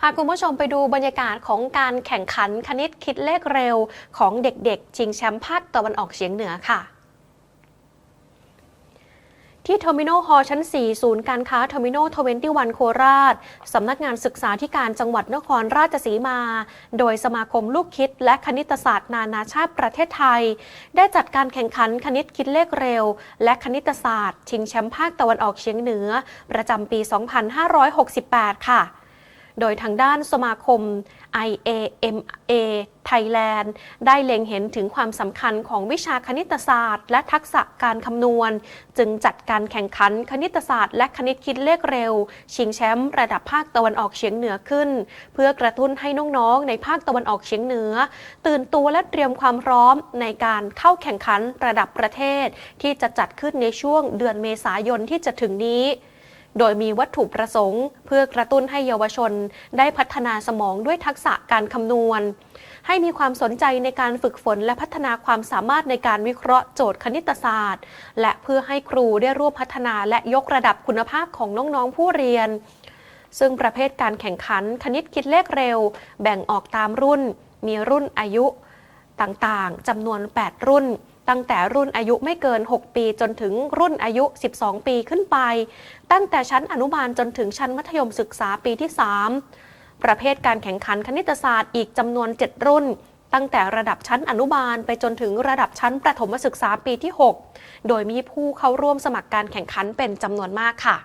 พาคุณผู้ชมไปดูบรรยากาศของการแข่งขันคณิตคิดเลขเร็ว ของเด็กๆชิงแชมป์ภาคตะวันออกเฉียงเหนือค่ะที่เทอร์มินอลฮอลชั้น 4 ศูนย์การค้าเทอร์มินอล21โคราช สำนักงานศึกษาธิการจังหวัดนครราชสีมา โดยสมาคมลูกคิดและคณิตศาสตร์นานาชาติประเทศไทย ได้จัดการแข่งขันคณิตคิดเลขเร็ว และคณิตศาสตร์ ชิงแชมป์ภาคตะวันออกเฉียงเหนือ ประจำปี 2568 ค่ะ โดยทางด้านสมาคม IAMA Thailand ได้เล็งเห็นถึงความสำคัญของวิชาคณิตศาสตร์ และทักษะการคำนวณ จึงจัดการแข่งขันคณิตศาสตร์และคณิตคิดเลขเร็ว ชิงแชมป์ระดับภาคตะวันออกเฉียงเหนือขึ้น เพื่อกระตุ้นให้น้องๆ ในภาคตะวันออกเฉียงเหนือ ตื่นตัวและเตรียมความพร้อมในการเข้าแข่งขันระดับประเทศ ที่จะจัดขึ้นในช่วงเดือนเมษายนที่จะถึงนี้ โดยมีวัตถุประสงค์ เพื่อกระตุ้นให้เยาวชน ได้พัฒนาสมองด้วยทักษะการคำนวณ ให้มีความสนใจในการฝึกฝนและพัฒนาความสามารถในการวิเคราะห์โจทย์คณิตศาสตร์ และเพื่อให้ครูได้ร่วมพัฒนาและยกระดับคุณภาพของน้องๆผู้เรียน ซึ่งประเภทการแข่งขันคณิตคิดเลขเร็ว แบ่งออกตามรุ่น มีรุ่นอายุต่างๆจำนวน 8 รุ่น ตั้งแต่รุ่นอายุไม่เกิน 6 ปีจนถึงรุ่นอายุ 12 ปีขึ้นไป ตั้งแต่ชั้นอนุบาลจนถึงชั้นมัธยมศึกษาปีที่ 3 ประเภทการแข่งขันคณิตศาสตร์อีกจำนวน 7 รุ่น ตั้งแต่ระดับชั้นอนุบาลไปจนถึงระดับชั้นประถมศึกษาปีที่ 6 โดยมีผู้เข้าร่วมสมัครการแข่งขันเป็นจำนวนมากค่ะ